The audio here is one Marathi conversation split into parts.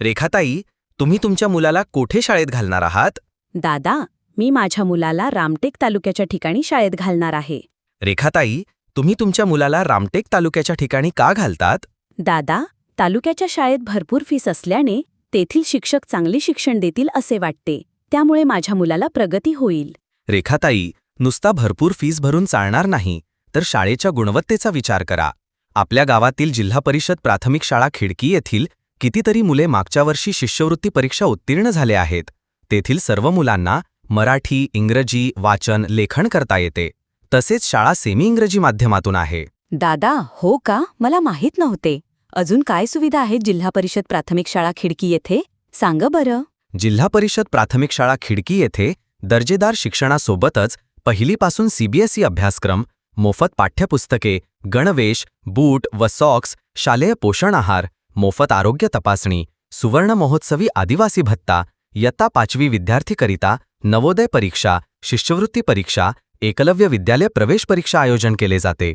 रेखाताई तुम्ही तुमच्या मुलाला कोठे शाळेत घालणार आहात? दादा मी माझ्या मुलाला रामटेक तालुक्याच्या ठिकाणी शाळेत घालणार आहे. रेखाताई तुम्ही तुमच्या मुलाला रामटेक तालुक्याच्या ठिकाणी का घालतात? दादा तालुक्याच्या शाळेत भरपूर फीस असल्याने तेथील शिक्षक चांगले शिक्षण देतील असे वाटते. त्यामुळे माझ्या मुलाला प्रगती होईल. रेखाताई नुसता भरपूर फीस भरून चालणार नाही तर शाळेच्या गुणवत्तेचा विचार करा. आपल्या गावातील जिल्हा परिषद प्राथमिक शाळा खिडकी येथील कितीतरी मुले मागच्या वर्षी शिष्यवृत्ती परीक्षा उत्तीर्ण झाले आहेत. तेथील सर्व मुलांना मराठी इंग्रजी वाचन लेखन करता येते. तसेच शाळा सेमी इंग्रजी माध्यमातून आहे. दादा हो का? मला माहीत नव्हते. अजून काय सुविधा आहेत जिल्हा परिषद प्राथमिक शाळा खिडकी येथे? सांग बरं. जिल्हा परिषद प्राथमिक शाळा खिडकी येथे दर्जेदार शिक्षणासोबतच पहिलीपासून सीबीएसई अभ्यासक्रम मोफत पाठ्यपुस्तके गणवेश बूट व सॉक्स शालेय पोषण आहार मोफत आरोग्य तपासणी सुवर्ण महोत्सवी आदिवासी भत्ता इयत्ता पाचवी विद्यार्थीकरिता नवोदय परीक्षा शिष्यवृत्ती परीक्षा एकलव्य विद्यालय प्रवेश परीक्षा आयोजन केले जाते.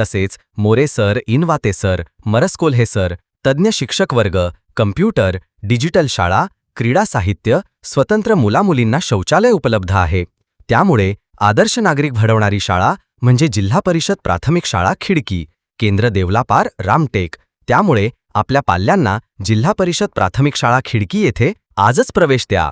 तसेच More sir Inwate sir Marskolhe sir तज्ज्ञ शिक्षक वर्ग कम्प्युटर डिजिटल शाळा क्रीडा साहित्य स्वतंत्र मुलामुलींना शौचालय उपलब्ध आहे. त्यामुळे आदर्श नागरिक घडवणारी शाळा म्हणजे जिल्हा परिषद प्राथमिक शाळा खिडकी केंद्र देवलापार रामटेक. त्यामुळे आपल्या पाल्यांना जिल्हा परिषद प्राथमिक शाळा खिडकी येथे आजच प्रवेश द्या.